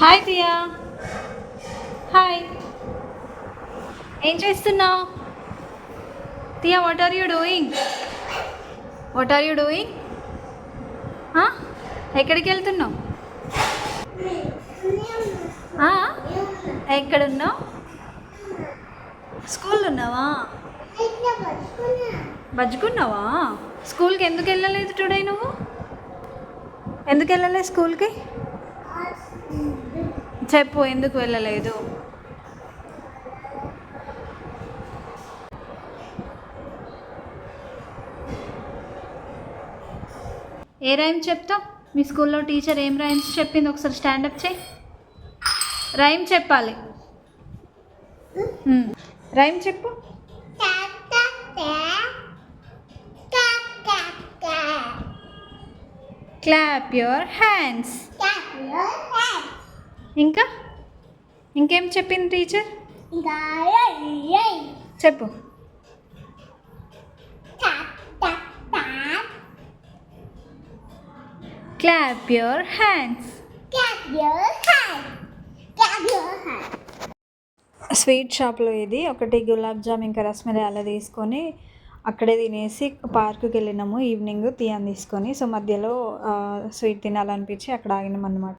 Hi దియా hi ఏం చేస్తున్నావు? Diya what are you doing what are you doing ఎక్కడికి వెళ్తున్నావు? ఎక్కడున్నావు? స్కూల్లో ఉన్నావా బజ్జుకున్నావా స్కూల్కి ఎందుకు వెళ్ళలేదు టుడే నువ్వు? ఎందుకు వెళ్ళలేదు స్కూల్కి? చెప్పు ఎందుకు వెళ్ళలేదు? ఏ రైమ్ చెప్తావు? మీ స్కూల్లో టీచర్ ఏం రైమ్స్ చెప్పింది? ఒకసారి స్టాండప్ చేయి. రైమ్ చెప్పాలి. రైమ్ చెప్పు. క్లాప్ యువర్ హ్యాండ్స్ ఇంకా? ఇంకేం చెప్పింది టీచర్? చెప్పు. క్లాప్ యువర్ హ్యాండ్స్ స్వీట్ షాప్లో ఇది. ఒకటి గులాబ్ జామ్ ఇంకా రస్మలై అలా తీసుకొని అక్కడే తినేసి పార్కుకి వెళ్ళినాము ఈవినింగ్ తీయని తీసుకొని. సో మధ్యలో స్వీట్ తినాలనిపించి అక్కడ ఆగినాం అనమాట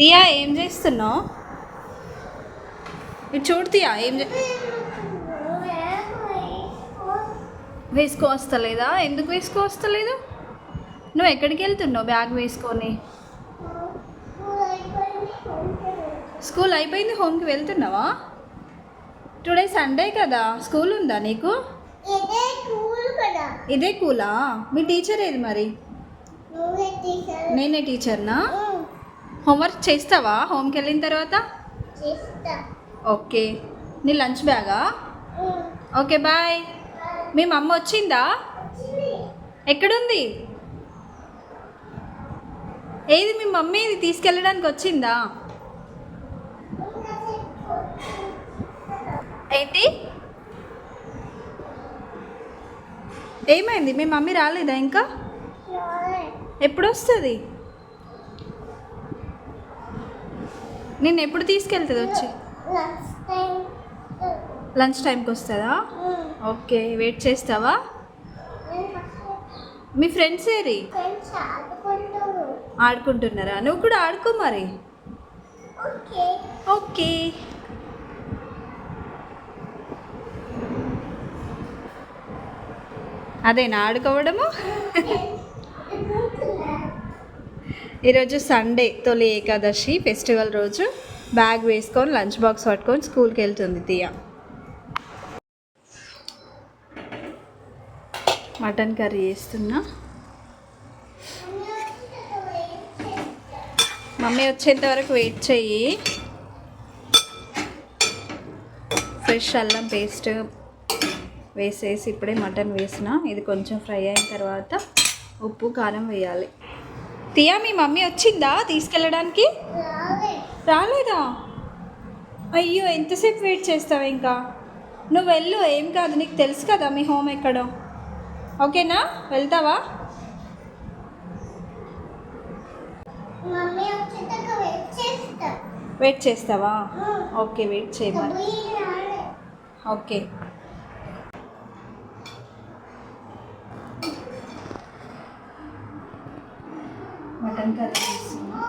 తియా ఏం చేస్తున్నావు? ఇటు చూడు తియా ఏం చే వేసుకో వస్తలేదా? ఎందుకు వేసుకో వస్తలేదు? నువ్వు ఎక్కడికి వెళ్తున్నావు బ్యాగ్ వేసుకొని? స్కూల్ అయిపోయింది హోమ్కి వెళ్తున్నావా? టుడే సండే కదా స్కూల్ ఉందా నీకు? ఇదే కూల్ మీ టీచర్ ఏది మరి? నేనే టీచర్నా? హోంవర్క్ చేస్తావా? హోమ్కి వెళ్ళిన తర్వాత? ఓకే నీ లంచ్ బ్యాగా? ఓకే బాయ్ మీ మమ్మ వచ్చిందా? ఎక్కడుంది? ఏది మీ మమ్మీ ఇది తీసుకెళ్ళడానికి వచ్చిందా? ఏంటి? ఏమైంది? మీ మమ్మీ రాలేదా ఇంకా? ఎప్పుడు వస్తుంది నిన్ను ఎప్పుడు తీసుకెళ్తుంది వచ్చి? లంచ్ టైంకి వస్తుందా? ఓకే వెయిట్ చేస్తావా? మీ ఫ్రెండ్స్ ఏరి? ఆడుకుంటున్నారా? నువ్వు కూడా ఆడుకో మరి. ఓకే. అదేనా ఆడుకోవడము? ఈరోజు సండే తొలి ఏకాదశి ఫెస్టివల్ రోజు. బ్యాగ్ వేసుకొని లంచ్ బాక్స్ పట్టుకొని స్కూల్కి వెళ్తుంది తీయ మటన్ కర్రీ చేస్తున్నా. మమ్మీ వచ్చేంత వరకు వెయిట్ చెయ్యి. ఫ్రెష్ అల్లం పేస్ట్ వేసేసి ఇప్పుడే మటన్ వేసిన. ఇది కొంచెం ఫ్రై అయిన తర్వాత ఉప్పు కారం వేయాలి. తియా మీ మమ్మీ వచ్చిందా తీసుకెళ్ళడానికి? రాలే రాలేదా? అయ్యో ఎంతసేపు వెయిట్ చేస్తావు ఇంకా? నువ్వు వెళ్ళు ఏం కాదు నీకు తెలుసు కదా మీ హోమ్ ఎక్కడో. ఓకేనా? వెళ్తావా? వెయిట్ చేస్తా. వెయిట్ చేస్తావా? ఓకే వెయిట్ చేయమని ఓకే మటన్ కర్రీ చేస్తున్నా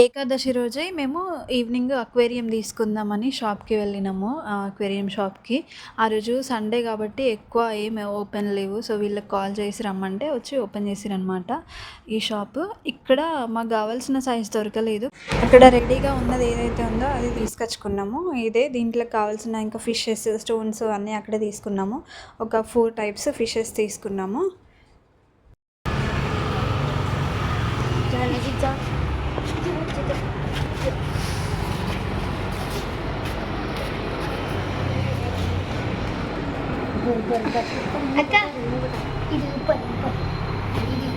ఏకాదశి రోజే మేము ఈవినింగ్ అక్వేరియం తీసుకుందామని షాప్కి వెళ్ళినాము ఆ అక్వేరియం షాప్కి. ఆ రోజు సండే కాబట్టి ఎక్కువ ఏం ఓపెన్ లేవు సో వీళ్ళకి కాల్ చేసి రమ్మంటే వచ్చి ఓపెన్ చేసిరనమాట ఈ షాప్. ఇక్కడ మాకు కావాల్సిన సైజ్ దొరకలేదు. అక్కడ రెడీగా ఉన్నది ఏదైతే ఉందో అది తీసుకొచ్చుకున్నాము. ఇదే దీంట్లో కావాల్సిన ఇంకా ఫిషెస్ స్టోన్స్ అన్నీ అక్కడే తీసుకున్నాము. ఒక ఫోర్ టైప్స్ ఫిషెస్ తీసుకున్నాము. అక్క ఇది ఉప్పర్ ఇది.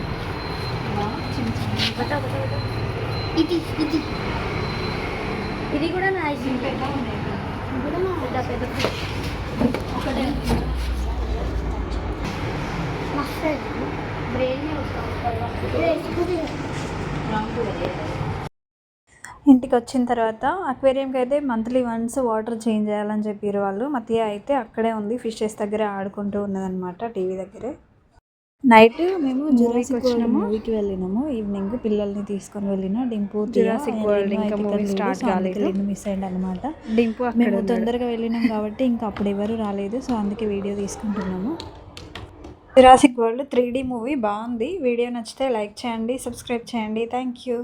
ఇది ఇది. ఇది కూడా నా ఇది కూడా పెద్ద పెద్ద ఒకటే. ఇంటికి వచ్చిన తర్వాత అక్వేరియంకి అయితే మంత్లీ వన్స్ వాటర్ చేంజ్ చేయాలని చెప్పారు వాళ్ళు. మతియ అయితే అక్కడే ఉంది. ఫిషెస్ దగ్గర ఆడుకుంటూ ఉన్నదన్నమాట టీవీ దగ్గరే. నైట్ మేము జురాసిక్ వరల్డ్ మూవీకి వెళ్ళినాము. ఈవినింగ్ పిల్లల్ని తీసుకొని వెళ్ళిన డింపు జురాసిక్ వరల్డ్ ఇంకా మూవీ స్టార్ట్ కాలేదు. మిస్ అయ్యింది అనమాట డింపు మేము తొందరగా వెళ్ళినాం కాబట్టి ఇంకా అప్పుడు ఎవరు రాలేదు. సో అందుకే వీడియో తీసుకుంటున్నాము. Jurassic World three D movie బాగుంది. వీడియో నచ్చితే లైక్ చేయండి సబ్స్క్రైబ్ చేయండి. Thank you